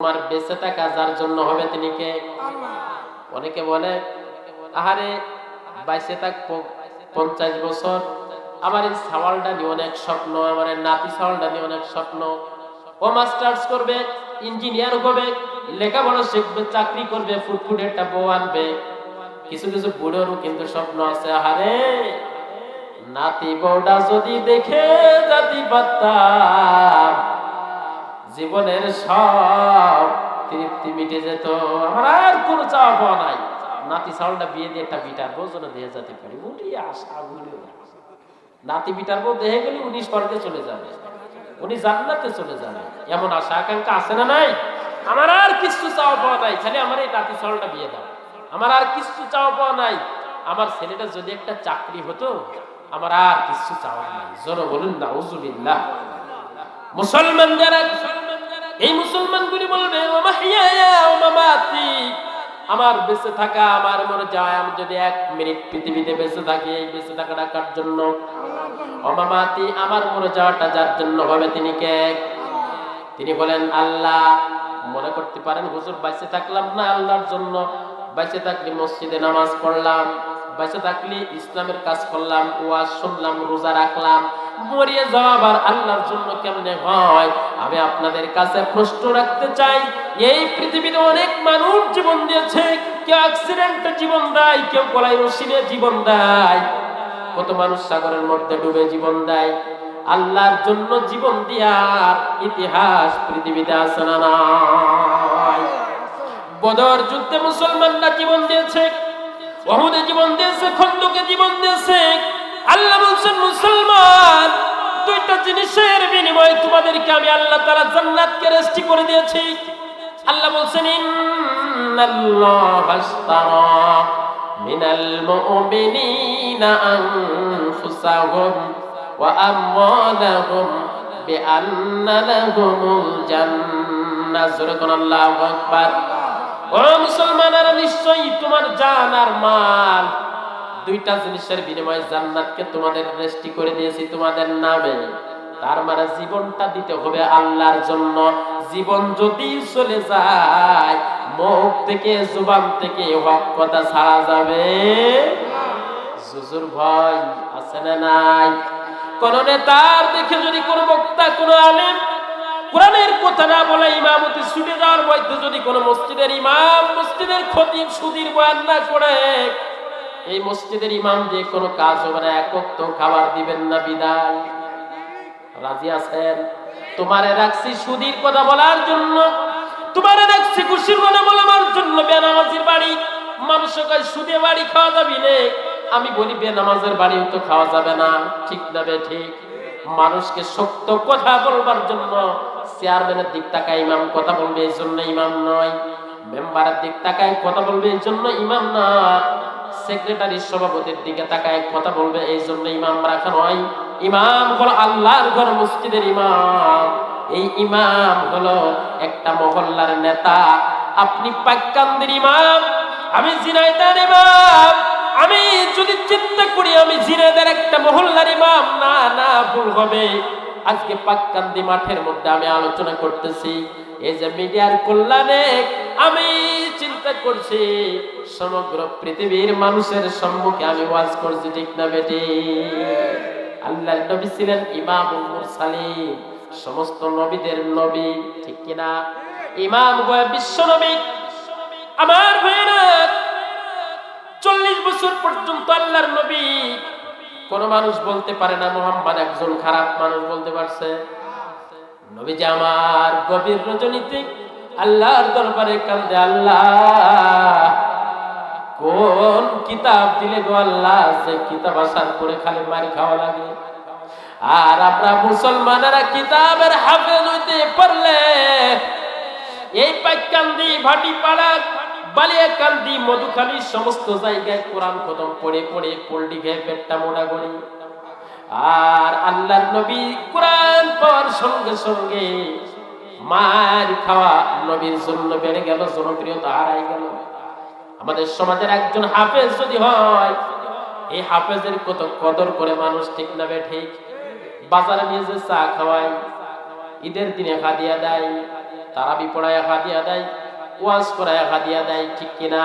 তোমার বেঁচে থাকা যার জন্য হবে তিনি কে? অনেকে বলে আহারে বাইশে থাক পঞ্চাশ বছর। আমার এই সাওয়ালটা নিয়ে অনেক স্বপ্ন আমার নাতি সাওয়ালটা নিয়ে অনেক স্বপ্ন। ও মাস্টার্স করবে ইঞ্জিনিয়ার হবে লেখাপড়া শিখবে চাকরি করবে ফুটফুটে একটা বউ আনবে। কিছু কিছু বুড়োরও কিন্তু স্বপ্ন আছে আহারে নাতি বউটা যদি দেখে জাতি পারতাম জীবনের সব তৃপ্তি মিটে যেত। আমার আর কোনো চাওয়া পাওয়া নাই। নাতি চাউলটা বিয়ে দিয়ে একটা বিটার বউ যেন দিয়ে যেতে পারি। উনি আশা উনি নাতি বিটার বউ দেহে গেলে উনি স্বর্গে চলে যাবে। উনি জান্নাতে চলে যাবে। এমন আশা আকাঙ্ক্ষা আছে না নাই? আমার আর কিছু চাওয়া পাওয়া নাই। খালি আমার এই নাতি চাউলটা বিয়ে দাও। আমার আর কিছু চাওয়া পাওয়া নাই। আমার ছেলেটা যদি একটা চাকরি হতো, আমার আর কিছু চাওয়া নাই। জন বলুন না উজুবিল্লাহ মুসলমান যারা এই মুসলমানগুলি বলবে আমার বেঁচে থাকা, আমার মনে যায় আমি যদি এক মিনিট পৃথিবীতে বেঁচে থাকি, এই বেঁচে থাকাটা কার জন্য? অমামাতি আমার মরে যাওয়াটা যার জন্য হবে, তিনি কে? তিনি বলেন, আল্লাহ, মনে করতে পারেন, হুজুর বাইসে থাকলাম না আল্লাহর জন্য। বাইসে থাকলে মসজিদে নামাজ পড়লাম বাইসে থাকলে ইসলামের কাজ করলাম, ওয়াজ শুনলাম, রোজা রাখলাম মরিয়ে যাওয়া আর আল্লাহর জন্য কেমনে হয়? আমি আপনাদের কাছে প্রশ্ন রাখতে চাই, এই পৃথিবীতে অনেক মানুষ জীবন দিয়েছে, কেউ অ্যাক্সিডেন্টে জীবন দেয়, কেউ গলায় রশি জীবন দেয়। কত মানুষ সাগরের মধ্যে ডুবে জীবন দেয়। আল্লাহর জন্য জীবন দেওয়ার ইতিহাস পৃথিবীতে আছে না বদর যুদ্ধে মুসলমানরা জীবন দিয়েছে ওহুদে জীবন দিয়েছে, খন্দকে জীবন দিয়েছে। আল্লাহ বলছেন, মুসলমান, দুইটা জিনিসের বিনিময়ে তোমাদেরকে আমি আল্লাহ তাআলা জান্নাতকে রেস্টি করে দিয়েছি। আল্লাহ বলছেন, ইন্নাল্লাহা আশতারা মিনাল মুমিনিনা আনফুসাহুম ওয়া আমওয়ালাহুম বিআন্না লাহুমুল জান্নাহ। কোন আল্লাহু আকবার। ও মুসলমানেরা, নিশ্চয়ই তোমার জান আর মাল দুইটা জিনিসের বিনিময়ে জান্নাতকে তোমাদের রেস্টি করে দিয়েছি তোমাদের নামে। তার মানে জীবনটা দিতে হবে আল্লাহর জন্য। জীবন যদি চলে যায় মুখ থেকে, জুবান থেকে হক কথা ছাড়া যাবে। ভয় আছে না নাই? কোন নেতার দেখে যদি কোন বক্তা, কোন আলেম কোরআনের কথা না বলে ইমামতি ছুটে যাওয়ার মধ্যে যদি কোন মসজিদের ইমাম, মসজিদের খতিব সুদীর বয়ান না করে এই মসজিদের ইমাম দিয়ে কোনো কাজ হবে না একক তো খাবার দিবেন না, বিদায়। রাজি আছেন? তোমারে রাখছি সুদীর কথা বলার জন্য। তোমারে রাখছি খুশির কথা বলার জন্য। বেনামাজির বাড়ি মানুষ সুদে বাড়ি খাওয়া যাবি নে। আমি বলি, বেনামাজের বাড়িও তো খাওয়া যাবে না। ঠিক না বে, ঠিক? মানুষকে সত্য কথা বলবার জন্য চেয়ারম্যানের দিক তাকায় ইমাম কথা বলবে, এই জন্য ইমাম নয়। মেম্বারের দিক তাকায় কথা বলবে, এই জন্য ইমাম না। সেক্রেটারি সভাপতির দিকে তাকায়, কথা বলবে এই জন্য ইমাম রাখা নয়। ইমাম হলো আল্লাহর ঘর, মসজিদের ইমাম। এই ইমাম হলো একটা মহল্লার নেতা। আপনি পাক্কান্দের ইমাম, আমি জিনাইদার ইমাম। আমি যদি চিন্তা করি, আমি জিনাইদার একটা মহল্লার ইমাম, না না, ভুল হবে। আজকে পাক্কান্দি মাঠের মধ্যে আমি আলোচনা করতেছি। এই যে মিডিয়ার কল্যাণে আমি চিন্তা করছি, সমগ্র পৃথিবীর মানুষের সম্মুখে আমি ওয়াজ করছি, ঠিক না বেটি? আল্লাহর নবী ছিলেন ইমামুল মুরসালিন। সমস্ত নবীদের নবী, ঠিক কিনা? ইমাম গোয়া বিশ্ব নবী। আমার ভাইরা চল্লিশ বছর পর্যন্ত আল্লাহর নবী কোন মানুষ বলতে পারে না, মোহাম্মদ একজন খারাপ মানুষ বলতে পারছে। নবী যে আমার গভীর রজনীতে আল্লাহর দরবারে কান্দে, আল্লাহ, কোন কিতাব দিলে গো আল্লাহ, যে কিতাব আসার পরে খালি মারি খাওয়া লাগে? আর আমরা মুসলমানেরা কিতাবের হাফেজ হইতে পারলে, এই পাইকান্দি ভাটি পাড়া বালিয়াকান্দি মধুখালী সমস্ত জায়গায় কোরআন খতম পড়ে পড়ে পোল্ট্রি খেয়ে পেটটা মোটা করি। আর আল্লাহর নবী কোরআন পাওয়ার সঙ্গে সঙ্গে মার খাওয়া নবীর জন্য বেড়ে গেল, জনপ্রিয়তা হারাই গেল। আমাদের সমাজের একজন হাফেজ যদি হয়, এই হাফেজের কত কদর করে মানুষ ঠিক না ঠিক। বাজারে নিয়ে যে চা খাওয়ায়, ঈদের দিনে হাদিয়া দেয়, তারাবি পড়ায় হাদিয়া দেয় ওয়াজ করায় হাদিয়া দেয়, ঠিক কিনা?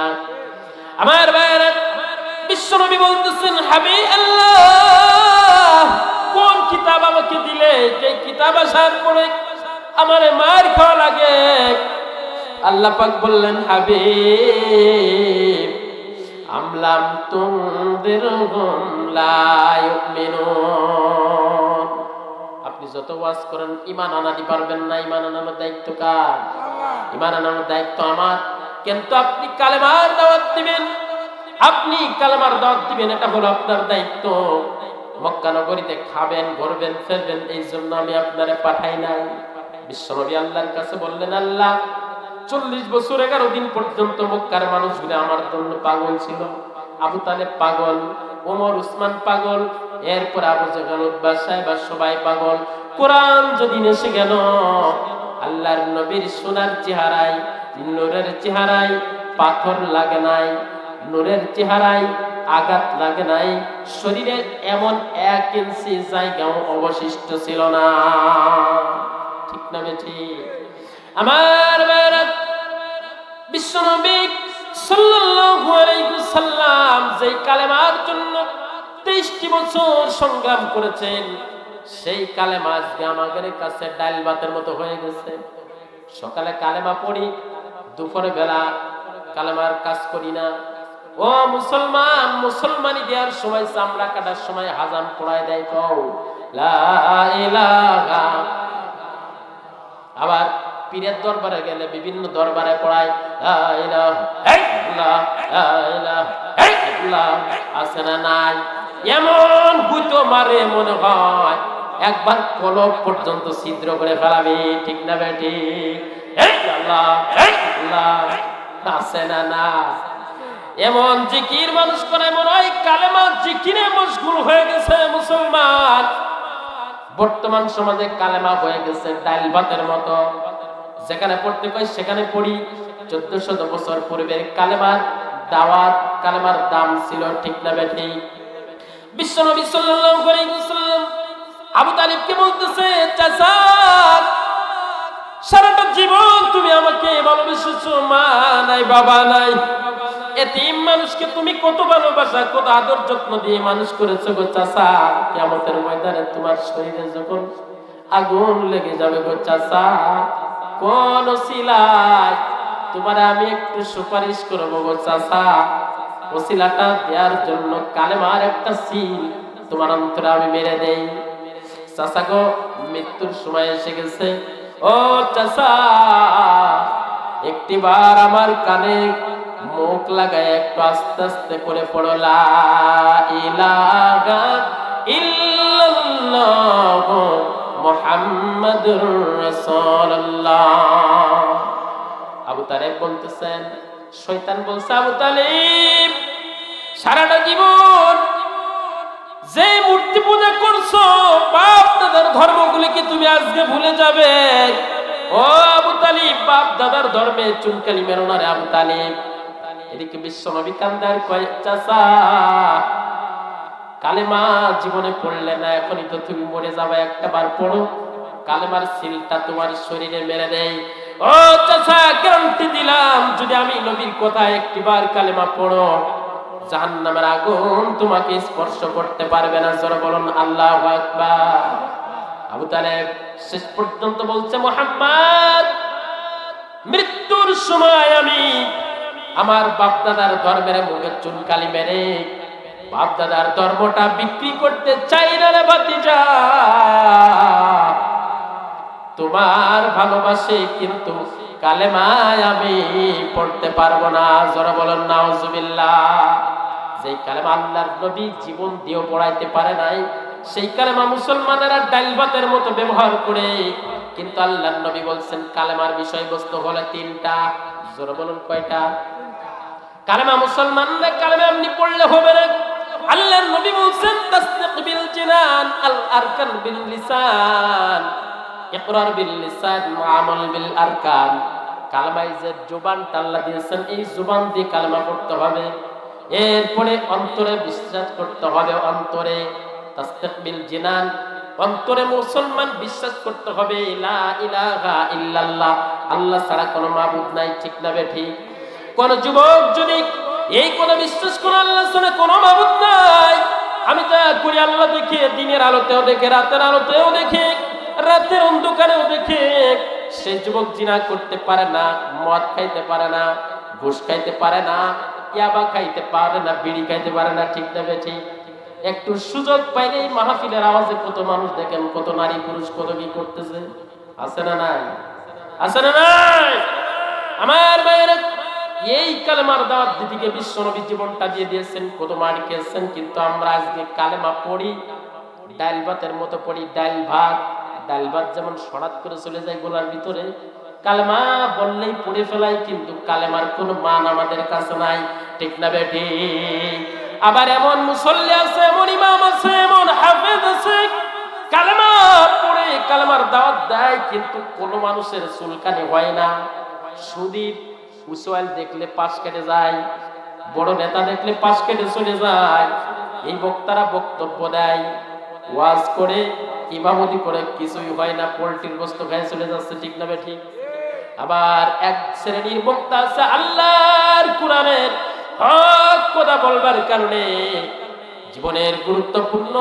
আমার ভাইয়েরা, বিশ্বনবী বলতেছেন, হাবি আল্লাহ, কোন কিতাব আমাকে দিলে? যে কিতাব আসার পরে আমার মার খাওয়া লাগে। আল্লাহ পাক বললেন হাবিব আমলাম তুমদিরহুম লা ইউমিনুন। আপনি যত ওয়াজ করেন, ইমান আনাদি পারবেন না, ইমান আনানোর দায়িত্ব কার? ইমান আনানোর দায়িত্ব আমার। কিন্তু আপনি কালেমার দাওয়াত দিবেন। আপনি কালেমার দাওয়াত দিবেন, এটা হলো আপনার দায়িত্ব। মক্কা নগরীতে খাবেন, ঘুরবেন, ফেরবেন, এই জন্য আমি আপনারে পাঠাই নাই। বিশ্বনবী আল্লাহর কাছে বললেন, আল্লাহ, চল্লিশ বছর এগারো দিন পর্যন্ত মক্কার মানুষগুলো আমার জন্য পাগল ছিল। আবু তালেব পাগল, ওমর, উসমান পাগল এরপর আবু জাগাল উদ্বাস সাহেব সবাই পাগল। কোরআন যদি এসে গেল, আল্লাহর নবীর সোনার চেহারায়, নূরের চেহারায় পাথর লাগে নাই, নূরের চেহারায় আঘাত লাগে নাই, শরীরে এমন এক ইঞ্চি জায়গাও অবশিষ্ট ছিল না। ঠিক না বেঠি? আমার বিশ্বনবী সাল্লাল্লাহু আলাইহি সাল্লাম যেই কালেমার জন্য 23টি বছর সংগ্রাম করেছেন, সেই কালেমা আজকে আমাদের কাছে ডাল ভাতের মতো হয়ে গেছে। সকালে কালেমা পড়ি, দুপুরে বেলা কালেমার কাজ করি না। ও মুসলমান, মুসলমানি দেওয়ার সময় চামড়া কাটার সময় হাজাম পড়ায় দেয় কও। আবার পীরের দরবারে গেলে বিভিন্ন দরবারে পড়ায় আছে না নাই? এমন গুতো মারে মনে হয়, একবার কলব পর্যন্ত ছিদ্র করে ফেলাবি, ঠিক না বেটি আছে না না? এমন জিকির মানুষ করে মনে হয়, কালেমা জিকিরে মশগুল হয়ে গেছে মুসলমান। বর্তমান সমাজে কালেমা হয়ে গেছে ডাইল ভাতের মতো। যেখানে পড়তে কই সেখানে পড়ি। চোদ্দ শত বছর পূর্বের কালেমার দাওয়াত, কালেমার দাম ছিল ঠিক না বেঠি বিশ্বনবী সাল্লাল্লাহু আলাইহি ওয়াসাল্লাম আবু তালিবকে বলতেছে চাচা সারাটা জীবন তুমি আমাকে ভালোবেসেছো, মা নাই, বাবা নাই। এতিম মানুষকে তুমি কত ভালোবাসা, কত আদর যত্ন দিয়ে মানুষ করেছ গো চাচা। কেমতের ময়দানে তোমার শরীরে যখন আগুন লেগে যাবে গো চাচা, কোন সিলাই তোমার আমি একটু সুপারিশ করব গো চাচা। ওসিলাটা দেওয়ার জন্য কালেমার একটা সিল তোমার অন্তরে আমি মেরে দেই। চাচা গো, মৃত্যুর সময় এসে গেছে। ও চাচা, একটিবার আমার কানে মুখ লাগায় একটু আস্তে আস্তে করে পড়ো। লা ইলাহা ইল্লাল্লাহ মুহাম্মাদুর রাসূলুল্লাহ। আবু তালেব বলতেছেন শয়তান বলছে, আবু তালেব, সারাটা জীবন যে মূর্তি পূজা করছ, বাপ দাদার ধর্মগুলি কি তুমি আজকে ভুলে যাবে। ও আবু তালিব, বাপ দাদার ধর্মে চুনকালি মেরো না রে আবু তালিব। এদিকে বিশ্ব নবী কান্দার কয়, চাচা, কালেমা জীবনে পড়লে না, এখনই তো তুমি মরে যাবে একটা বার পড়ো। কালেমার সিলটা তোমার শরীরে মেরে দেয়। ও চাচা গ্যারান্টি দিলাম, যদি আমি নবীর কথা একটিবার কালেমা পড়ো, জাহান্নামের আগুন তোমাকে স্পর্শ করতে পারবে না। জোরে বলুন, আল্লাহু আকবার। আবু তালেব শেষ পর্যন্ত বলছে, মোহাম্মদ, মৃত্যুর সময় আমি আমার বাপদাদার ধর্মের মুখে চুনকালি মেরে, বাপদাদার ধর্মটা বিক্রি করতে চাই না রে ভাতিজা। তোমার ভালোবাসে, কিন্তু কালেমায় আমি পড়তে পারব না। জোরে বলেন, নাউজুবিল্লাহ। যে কালেমা আল্লাহর নবী জীবন দিয়েও পড়াইতে পারে নাই, সেই কালেমা মুসলমানেরা ডাইল ভাতের মতো ব্যবহার করে। কিন্তু আল্লাহর নবী বলছেন, কালেমার বিষয়বস্তু হলো তিনটা। জোরে বলুন, কয়টা? কালেমা মুসলমানরা কালেমা এমনি পড়লে হবে না। আল্লাহর নবী বলছেন, তাসদিক বিল জিনান, আল আরকান বিল লিসান। ইকরার বিল লিসান মুআমাল বিল আরকান। কালেমায় যে জুবান আল্লাহ দিয়েছেন, এই জুবান দিয়ে কালেমা পড়তে হবে। এরপরে অন্তরে বিশ্বাস করতে হবে, অন্তরে তাসদিক বিল জিনান, অন্তরে মুসলমান বিশ্বাস করতে হবে, লা ইলাহা ইল্লাল্লাহ। আল্লাহ ছাড়া কোনো মাবুদ নাই, ঠিক না বেঠি? কোন যুবক যদি এই কোন বিশ্বাস করে আল্লাহ ছাড়া কোনো মাবুদ নাই, আমি যা করি আল্লাহ দেখি দিনের আলোতেও দেখে, রাতের আলোতেও দেখি। রাতের অন্ধকারেও দেখে সে যুবক জিনা করতে পারে না, মদ খাইতে পারে না, ঘুষ খাইতে পারে না, ইয়াবা খাইতে পারে না, বিড়ি খাইতে পারে না, ঠিক না ঠিক। একটু সুযোগ পাইলেই মাহফিলের আওয়াজে কত মানুষ দেখেন, কত নারী পুরুষ, কত কি করতেছে। আছে না নাই? আছে না নাই? আমার ভাইয়েরা এই কালেমার দাওয়াত দিদিকে বিশ্ব নবী জীবনটা দিয়ে দিয়েছেন, কত মার খেয়েছেন, কিন্তু আমরা আজকে কালেমা পড়ি, ডাল ভাতের মতো পড়ি, ডাল ভাত ডাল ভাত যেমন সরাত করে চলে যায় গোলার ভিতরে, কালেমা বললেই পড়ে ফেলাই, কিন্তু কালেমার কোনো মান আমাদের কাছে নাই। ঠিক না বেটি আবার এমন মুসল্লি আছে, এমন ইমাম আছে, এমন হাফেজ আছে, কালেমা পড়ে, কালেমার দাওয়াত দেয়, কিন্তু কোনো মানুষের চুলকানি হয় না। সুদীপ উসওয়াল দেখলে পাশ কেটে যায়, বড় নেতা দেখলে পাশ কেটে চলে যায়, এই বক্তারা বক্তব্য দেয়। ওয়াজ করে, ইমামতি করে, কিছুই হয় না, পোল্ট্রির বস্তু খায় চলে যাচ্ছে, ঠিক না ঠিক? আবার এক শ্রেণির বক্তা আছে আল্লাহর কোরআনের হক কথা বলবার কারণে জীবনের গুরুত্বপূর্ণ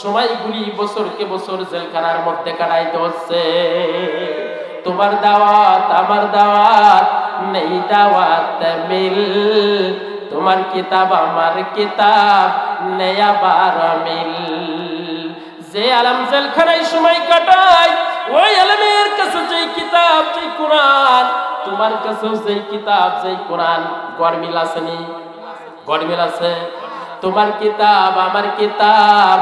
সময়গুলি বছরকে বছর জেলখানার মধ্যে কাটাইতে হচ্ছে। তোমার দাওয়াত, আমার দাওয়াত, নেই দাওয়াত মিল তোমার কিতাব, আমার কিতাব, নেই আবার মিল যে আলম জেলখানায় সময় কাটায়, ওই আলমের কাছে যে কিতাব যে কোরআন, তোমার কাছে যে কিতাব যে কোরআন গরমিল আসেনি গরমিল আছে। তোমার কিতাব, আমার কিতাব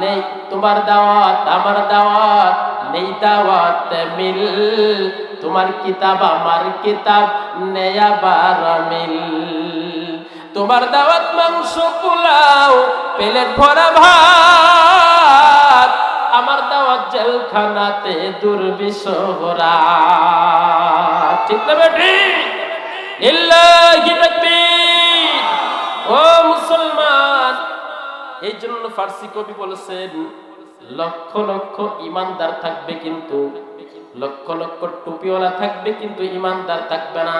নেই, তোমার দাওয়াত, আমার দাওয়াত নেই, দাওয়াত মিল। তোমার কিতাব, আমার কিতাব আবার মিল। তোমার দাওয়াত মাংস পোলাও, পেলেট ভরা ভাত। আমার দাওয়াত জেলখানাতে দুর্বিষহরা ঠিক না বেটি? ইল্লাহি তাকবীর। ও মুসলমান, এই জন্য ফার্সি কবি বলেছেন, লক্ষ লক্ষ ইমানদার থাকবে কিন্তু, লক্ষ লক্ষ টুপিওয়ালা থাকবে কিন্তু ইমানদার থাকবে না।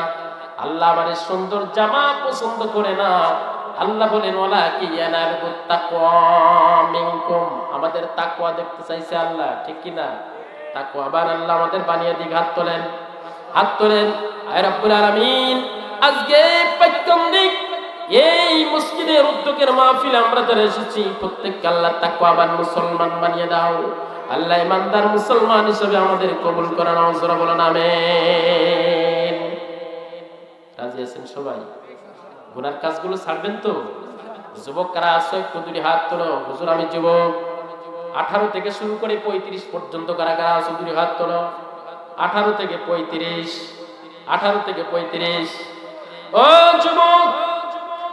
আল্লাহ আমাদের সুন্দর জামা পছন্দ করে না আল্লাহ বলেন ওলা কি আমাদের তাকওয়া দেখতে চাইছে আল্লাহ, ঠিক কি না? তাকওয়া আবার আল্লাহ আমাদের বানিয়ে দিক, হাত তোলেন হাত তোলেন। রব্বুল আলামিন, আজকে দিক এই মসজিদের উদ্যোগের মাহফিল আমরা যারা এসেছি, প্রত্যেককে আল্লাহ তাকওয়াবান মুসলমান বানিয়ে দাও। আল্লাহ ইমানদার মুসলমান হিসেবে আমাদের কবুল করেন অজরা বলেন, আমেন। রাজি আছেন সবাই? গুনার কাজগুলো ছাড়বেন তো? যুবক কারা একটু দুটি হাত তোলো। হুজুর, আমি যুবক। আঠারো থেকে শুরু করে পঁয়ত্রিশ পর্যন্ত কারা কারা আসো দুটি হাত তোলো। আঠারো থেকে পঁয়ত্রিশ, আঠারো থেকে পঁয়ত্রিশ। ও যুবক,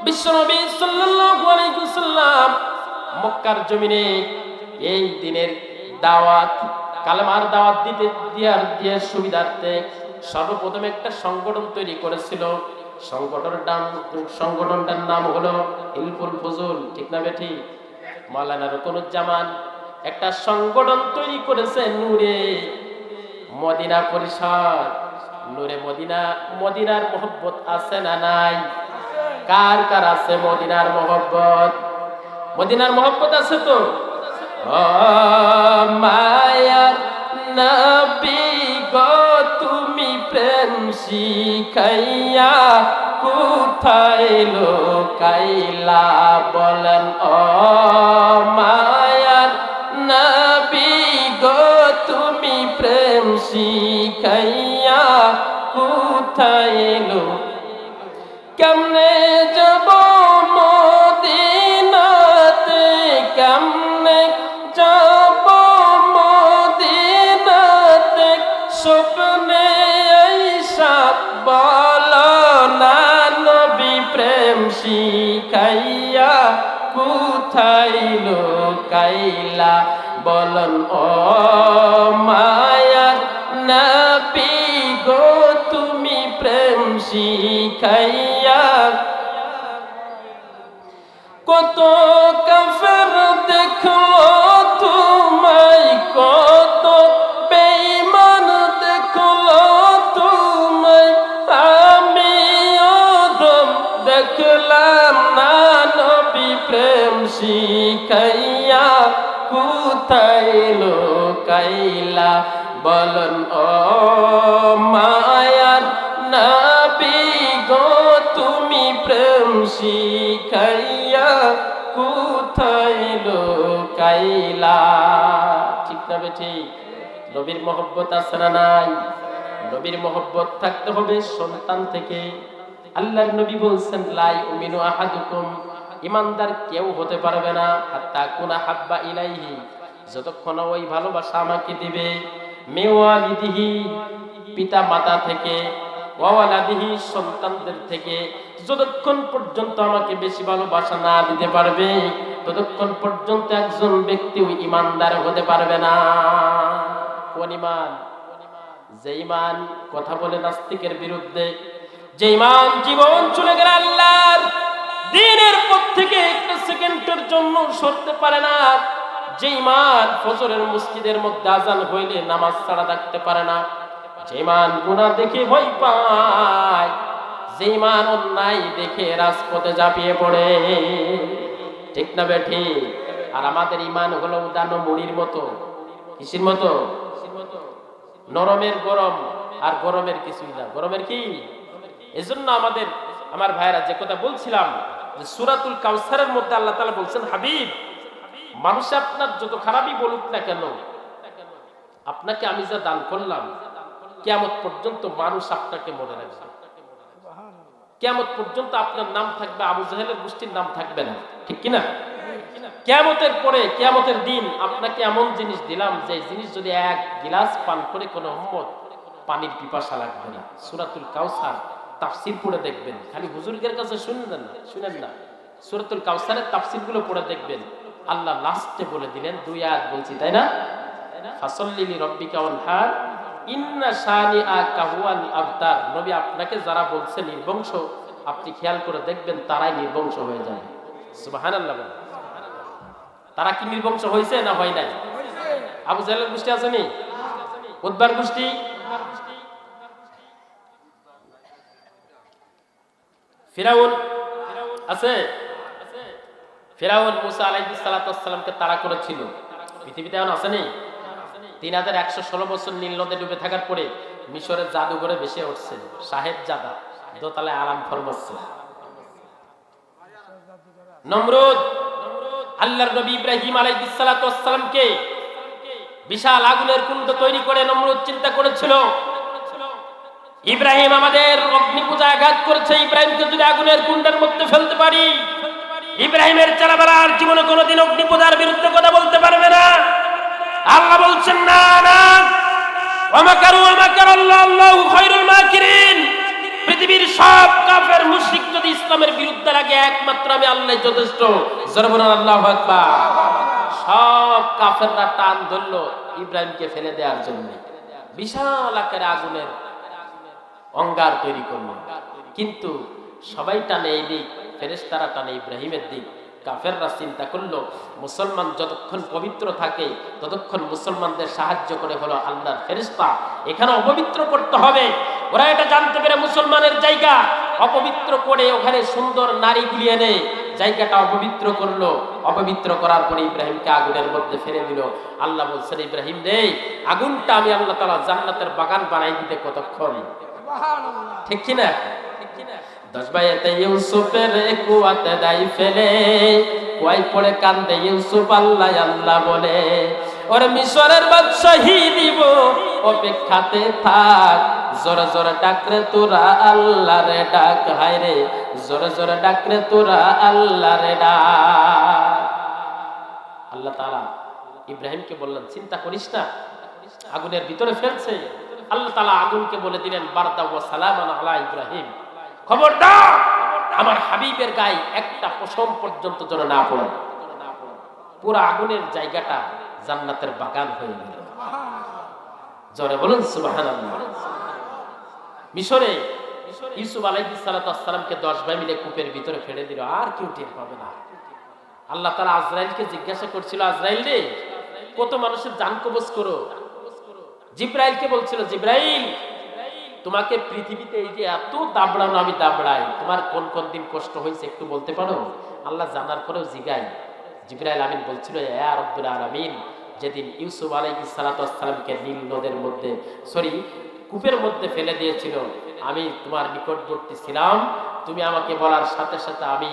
বিশ্বনবী সাল্লাল্লাহু আলাইহি ওয়াসাল্লাম মক্কার জমিনে এই দিনের দাওয়াত, কালেমার দাওয়াত দিতে দিয়ে সুবিধার্থে সর্বপ্রথম একটা সংগঠন তৈরি করেছিল। সংগঠনটার নাম হলো ইলফুল ফজুল, ঠিক না বেঠি? মাওলানা রকনুজ্জামান একটা সংগঠন তৈরি করেছে নূরে মদিনা পরিষদ। নূরে মদিনা, মদিনার মোহব্বত আছে না নাই? কার কার আছে মদিনার মোহব্বত? মদিনার মোহব্বত আছে তো? মায়ার নবী গো তুমি প্রেম শিখাইয়া কোথায় লোকাইলা? বলেন ও মায়ার নবী গো, তুমি প্রেম শিখাইয়া কোথায় লোক কেমনে শিখাইয়া কোথায় লোকাইলা? বলন ও মায়ার নবী গো তুমি প্রেম শিখাইয়া কত কাফের দেখল শিখাইয়া কোথায় লোকাইলা? বলন, ও মায়ার নাবি গো, তুমি প্রেম শিখাইয়া কোথায় লোকাইলা? ঠিক না ঠিক? নবীর মহব্বত আছে না নাই? নবীর মহব্বত থাকতে হবে সন্তান থেকে। আল্লাহর নবী বলছেন লাই উমিনু আহাদুকুম ইমানদার কেউ হতে পারবে না। হাত্তা কুনা হাব্বা ইলাইহি, যতক্ষণ ওই ভালোবাসা আমাকে দিবে। মেওয়ালিদিহি পিতা মাতা থেকে ওয়ালাদিহি সন্তানদের থেকে, যতক্ষণ পর্যন্ত আমাকে বেশি ভালোবাসা না দিতে পারবে, ততক্ষণ পর্যন্ত একজন ব্যক্তি ইমানদার হতে পারবে না। কোন ইমান? যে ইমান কথা বলে নাস্তিকের বিরুদ্ধে, যে ইমান জীবন চলে গেলে আল্লাহর দিনের পর থেকে একটা সেকেন্ডের জন্য সরতে পারে না। যে ইমান ফজরের মসজিদের মধ্যে আজান হইলে নামাজ ছাড়া থাকতে পারে না। যে ইমান গুণা দেখে ভয় পায়, যে ইমান অন্যায় দেখে রাজপথে ঝাঁপিয়ে পড়ে। ঠিক না বেঠি আর আমাদের ইমান হলো উদানো মুড়ির মতো। কিসির মতো? নরমের গরম। আর গরমের কিছুই না। গরমের কি? এজন্য আমাদের, আমার ভাইরা যে কথা বলছিলাম সুরাতুল কাউসারের মধ্যে আল্লাহ তাআলা বলছেন, হাবিব, মানুষ আপনার যত খারাপই বলুক না কেন, আপনাকে আমি যা দান করলাম কেমত পর্যন্ত মানুষ আপনাকে মনে রাখবে। কেমত পর্যন্ত আপনার নাম থাকবে, আবু জাহেলের গোষ্ঠীর নাম থাকবে না। ঠিক কিনা? কেয়ামতের পরে, কেয়ামতের দিন আপনাকে এমন জিনিস দিলাম, যে জিনিস যদি এক গিলাস পান করে কোনো উম্মত, পানির পিপাসা লাগবে না। সুরাতুল কাউসার তাফসির পড়ে দেখবেন। খালি হুজুরদের কাছে শুনবেন না, শুনেন না। সুরাতুল কাউসারের তাফসিরগুলো পড়ে দেখবেন। আল্লাহ লাস্টে বলে দিলেন, দুই আয়াত বলছি, তাই না? ফাসল্লিলি রব্বিকা ওয়ানহার, ইন্না শানি আ কাহুয়াল আবতার নবী আপনাকে যারা বলছে নির্বংশ, আপনি খেয়াল করে দেখবেন তারাই নির্বংশ হয়ে যায়। সুবহানাল্লাহ তারা কি নির্বংশ হয়েছে না হয় নাই? আবু জাহেলের গোষ্ঠী আসেনি উদ্বার গোষ্ঠী ফিরাউন আছে? ফিরাউন মুসা আলাইহিস সালাতামকে তাড়া করেছিল। পৃথিবীতে এখন আসেনি? তিন হাজার একশো ষোলো বছর নীল নদে ডুবে থাকার পরে মিশরের জাদুঘরে ভেসে উঠছে সাহেব জাদা দোতলায় আরাম ফরমাচ্ছে। নমরুদ, আল্লাহর নবী ইব্রাহিম আলাইহিসসালামকে বিশাল আগুনের কুণ্ড তৈরি করে নমরুদ চিন্তা করেছিল। ইব্রাহিম আমাদের অগ্নি পূজা আঘাত করেছে। ইব্রাহিমকে যদি আগুনের কুণ্ডের মধ্যে ফেলতে পারি, ইব্রাহিমের চারাবেলার জীবনে কোনোদিন অগ্নি পূজার বিরুদ্ধে কথা বলতে পারবে না। আল্লাহ বলছেন, না না। পৃথিবীর সব যদি বিরুদ্ধে একমাত্র আমি যথেষ্ট। সব টান ধরলো ইব্রাহিমকে বিশাল আকারে আগুনের অঙ্গার তৈরি করল। কিন্তু সবাই টানে এই দিক, ফেরেশতারা টানে ইব্রাহিমের দিক। কাফেররা চিন্তা করল, মুসলমান যতক্ষণ পবিত্র থাকে, ততক্ষণ মুসলমানদের সাহায্য করে হলো আল্লাহর ফেরিস্তা এখানে অপবিত্র করতে হবে। ওরা এটা জানতে পেরে মুসলমানের জায়গা, অপবিত্র করে ওখানে সুন্দর নারী গুলিয়ে নেয় জায়গাটা অপবিত্র করল। অপবিত্র করার পরে ইব্রাহিমকে আগুনের মধ্যে ফেলে দিল। আল্লাহ বলছেন, ইব্রাহিম রে, আগুনটা আমি আল্লাহ তালা জান্নাতের বাগান বানাই দিতে কতক্ষণ? ঠিক দশ ইউসুফের কুয়াতে ফেলে কুয়াই পড়ে কান্দে ইউসুফ আল্লাহ আল্লাহ বলে মিশরের দিব, অপেক্ষাতে থাক, জোরে জোরে ডাকরে তোরা আল্লাহ রে ডাক, হায় রে, জোরে জোরে ডাকরে তোরা আল্লাহ রে ডাক। আল্লাহ তাআলা ইব্রাহিমকে বললেন, চিন্তা করিস না, আগুনের ভিতরে ফেলছে। আল্লাহ তালা আগুনকে বলে দিলেন, বারদা ওয়া সালামান আলা ইব্রাহিম। খবরদার, আমার হাবিবের গায়ে একটা পশম পর্যন্ত যেন না পড়ে। পুরো আগুনের জায়গাটা জান্নাতের বাগান হয়ে গেল। জরে বলুন, সুবহানাল্লাহ। মিশরে ইউসুফ আলাইহিস সালামকে দশ ভাই মিলে কূপের ভিতরে ফেলে দিল, আর কেউ টের পাবে না। আল্লাহ তাআলা আজরাইলকে জিজ্ঞাসা করছিল, আজরাইল রে, কত মানুষের জান কবজ করো? জিব্রাইলকে বলছিল, জিব্রাইল, তোমাকে পৃথিবীতে এই যে এত দাবড়ানো আমি দাবড়াই, তোমার কোন কোন দিন কষ্ট হয়েছে একটু বলতে পারো? আল্লাহ জানার পরেও জিগাই জিব্রাইল আমিন বলছিল রব্বুল আলামিন, যেদিন ইউসুফ আলাইহিস সালামকে নীল নদের মধ্যে, সরি, কূপের মধ্যে ফেলে দিয়েছিল, আমি তোমার নিকটবর্তী ছিলাম, তুমি আমাকে বলার সাথে সাথে আমি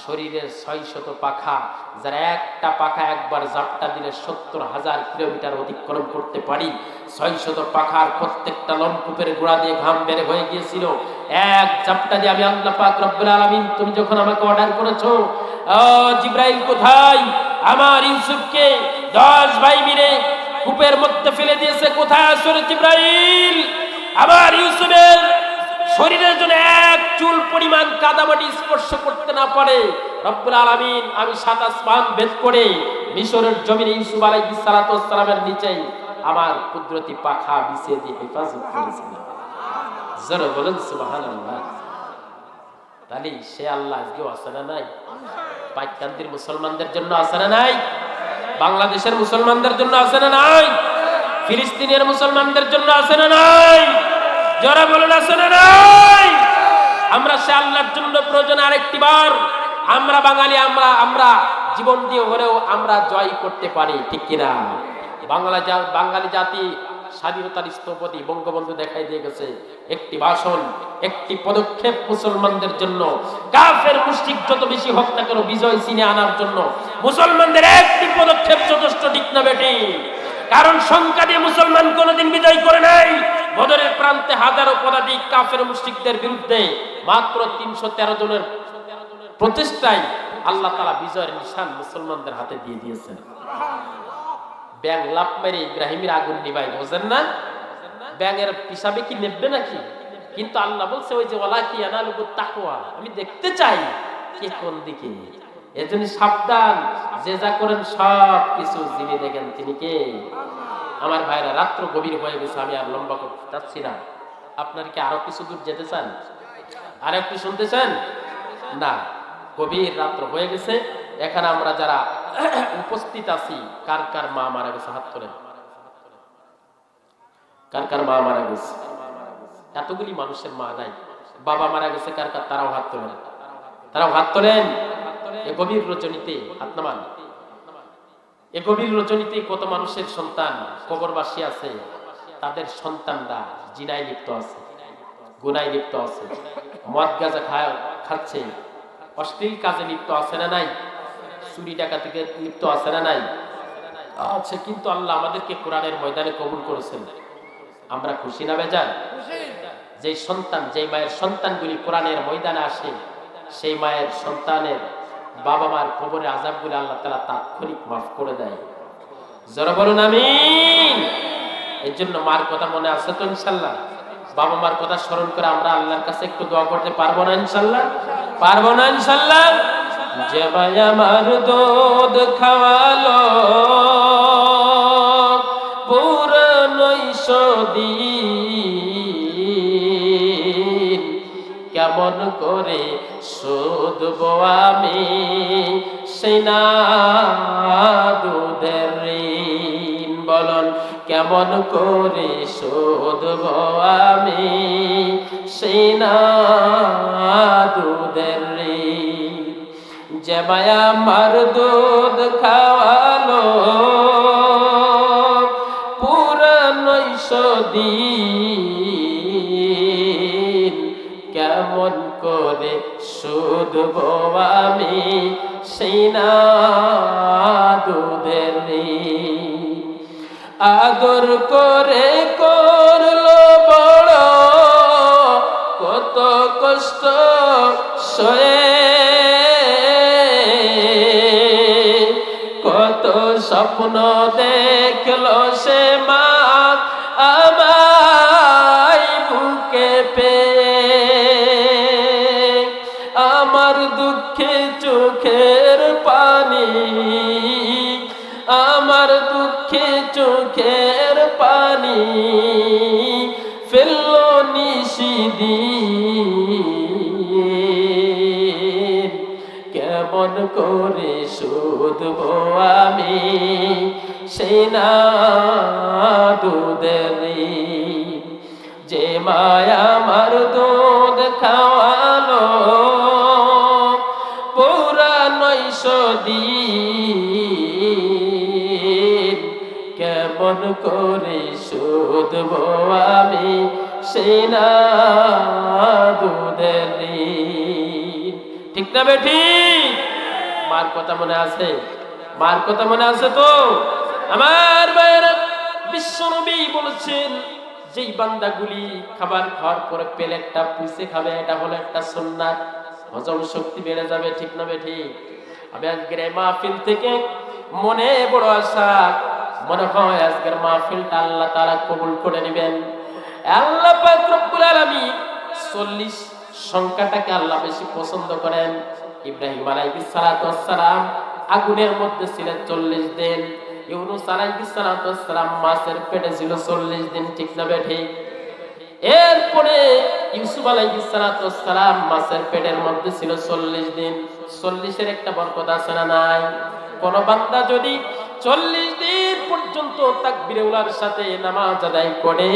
শরীরের ছয় শত পাখা, যারা একটা পাখা একবার জাপটা দিলে সত্তর হাজার কিলোমিটার অতিক্রম করতে পারি। ছয় শত পাখার প্রত্যেকটা লমকূপের গোড়া দিয়ে ঘাম বেড়ে হয়ে গিয়েছিল। এক জাপটা দিয়ে আমি আল্লাহ পাক রব্বুল আলামিন, তুমি যখন আমাকে অর্ডার করেছ জিব্রাইল কোথায়? আমার ইউসুফকে দশ ভাই মিলে কূপের মধ্যে ফেলে দিয়েছে। কোথায় আসলে জিব্রাইল? আমার ইউসুফের শরীরের জন্য এক চুল পরিমাণ কাদামাটি স্পর্শ করতে না পারে। রব্বুল আলামিন, আমি সাত আসমান ভেদ করে মিশরের জমিনে ইউসুফ আলাইহিস সালাতু নিচেই আমার কুদরতি পাখা বিছিয়ে দিয়ে হেফাজত করেছিলাম জোরে বলেন, সুবহানাল্লাহ। তাহলে সে আল্লাহ আজকেও আছে না নাই? পাইকান্দির মুসলমানদের জন্য আছে না নাই? বাংলাদেশের মুসলমানদের জন্য আছে না নাই? ফিলিস্তিনের মুসলমানদের জন্য আছে না নাই? যারা আছে না নাই আমরা সে আল্লাহর জন্য প্রয়োজন আরেকটি বার। আমরা বাঙালি, আমরা আমরা জীবন দিয়ে হলেও আমরা জয় করতে পারি, ঠিক কিনা? বাংলা বাঙালি জাতি স্বাধীনতার স্থপতি বঙ্গবন্ধু দেখাই দিয়ে গেছে। একটি ভাষণ, একটি পদক্ষেপ মুসলমানদের জন্য। কাফের, মুশরিক যত বেশি হোক না কেন বিজয় চিনে আনার জন্য। মুসলমানদের একটি পদক্ষেপ যথেষ্ট ঠিক না, বেটি। কারণ সংখ্যা দিয়ে মুসলমান কোনোদিন বিজয় করে নাই। বদরের প্রান্তে হাজারো পদাতিক কাফের মুশরিকদের বিরুদ্ধে মাত্র তিনশো তেরো জনের প্রচেষ্টায় আল্লাহ তালা বিজয়ের নিশান মুসলমানদের হাতে দিয়ে দিয়েছেন। ব্যাং লাভ মেরে ইব্রাহিমের আগুন নিবাই বোঝেন না? পিসাবে কি নেবে নাকি? কিন্তু আল্লাহ বলছে, ওই যে ওলা কি আনালুগু তাকুয়া আমি দেখতে চাই কে কোন দিকে। এজন্য সাবধান, যে যা করেন সব কিছু যিনি দেখেন তিনি কে। আমার ভাইরা রাত্র গভীর হয়ে গেছে, আমি আর লম্বা করতে চাচ্ছি না। আপনার কি আরও কিছু দূর যেতে চান? আর একটু শুনতে চান না, গভীর রাত্র হয়ে গেছে। এখানে আমরা যারা উপস্থিত আছি, কার কার মা মারা গেছে? হাত তোলেন। কার কার মা মারা গেছে? এতগুলি মানুষের মা নাই। বাবা মারা গেছে, কার কার? তারাও হাত তোলেন। তারাও হাত তোলেন। গভীর রজনীতে হাত নামান। এ গভীর রজনীতে কত মানুষের সন্তান কবরবাসী আছে? তাদের সন্তানরা জিনায় লিপ্ত আছে গুনায় লিপ্ত আছে মদ গাঁজা খায় খাচ্ছে। অশ্লীল কাজে লিপ্ত আছে না নাই? চুরি ডাকাতিকে লিপ্ত আছে না নাই? আছে কিন্তু আল্লাহ আমাদেরকে কোরআনের ময়দানে কবুল করেছেন। আমরা খুশি না বেজান যে সন্তান যে মায়ের সন্তানগুলি কোরআনের ময়দানে আসে সেই মায়ের সন্তানের বাবা মার কবরের আজাবগুলি আল্লাহ তালা তাৎক্ষণিক মাফ করে দেয়। জোর বলুন, আমিন। এর জন্য মার কথা মনে আছে তো ইনশাল্লাহ বাবা মার কথা স্মরণ করে আমরা আল্লাহর কাছে একটু দোয়া করতে পারব না ইনশাল্লাহ পারব না ইনশাল্লাহ যে ভাই আমার দুধ খাওয়ালো পুরনৈশ দিন কেমন করে শোধব আমি? সেই না দুধের ঋণ। বলন, কেমন করে শোধব আমি? সেই না দুধের ঋণ। যে মায়া আমার দুধ খাওয়ালো শুধব আমি সেই না দুধের। আদর করে করল বড়, কত কষ্ট সয়ে, কত স্বপ্ন দেখল সে মা কেমন করে শুধব আমি সেনা দুধের যে মায়া মার দুধ খাওয়ালো পুরা নৈশ কেমন করে শুধব আমি দুধের ঋণ। ঠিক না বেঠি মার কথা মনে আছে? মার কথা মনে আছে তো? আমার ভাইয়েরা, বিশ্বনবী বলেছেন, যেই বান্দাগুলি খাবার খাওয়ার পরে প্লেটটা পুষে খাবে, এটা হলো একটা সুন্নাত। হজম শক্তি বেড়ে যাবে, ঠিক না বেঠি আমি আজকের এই মাহফিল থেকে মনে বড় আশা, মনে হয় আজকের মাহফিলটা আল্লাহ তারা কবুল করে নেবেন। আল্লাহ পাক রব্বুল আলামিন 40 সংখ্যাটাকে আল্লাহ বেশি পছন্দ করেন। ইব্রাহিম আলাইহিস সালাতু ওয়াসসালাম আগুনের মধ্যে ছিলেন 40 দিন। ইউনুস আলাইহিস সালাতু ওয়াসসালাম মাছের পেটে ছিল 40 দিন, ঠিক না বেঠি এরপরে ইউসুফ আলাইহিস সালাতু ওয়াসসালাম মাছের পেটের মধ্যে ছিল 40 দিন। 40 এর একটা বরকত আছে না নাই? কোন বান্দা যদি 40 দিন পর্যন্ত তাকবীরে উলার সাথে নামাজ আদায় করে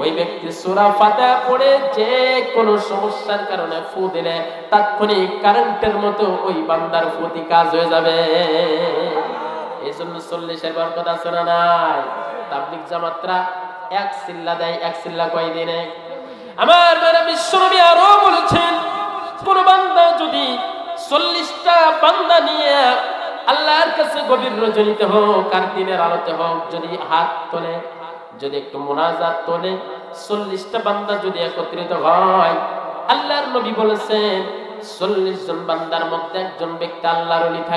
ওই ব্যক্তি সূরা ফাতিহা পড়ে যে কোন সমস্যার কারণে ফু দিলে তাৎক্ষণিক কারেন্টের মতো ওই বান্দার প্রতি কাজ হয়ে যাবে। এই জন্য চল্লিশের বরকত আছে না নাই? তাবলিক জামাতরা এক সিল্লা দেয়, এক সিল্লা কয় দিনে। আমার মেরা বিশ্বনবী আরও বলেছেন, কোন বান্দা যদি চল্লিশটা বান্দা নিয়ে আল্লাহর কাছে গভীর রজনীতে হোক, আর দিনের আলোতে হোক, যদি হাত তোলে যদি একটু মোনাজাত তোলে, চল্লিশটা বান্দা যদি একত্রিত হয়, আল্লাহর নবী বলেছেন, চল্লিশ জন বান্দার মধ্যে একজন ব্যক্তি আল্লাহর থাকে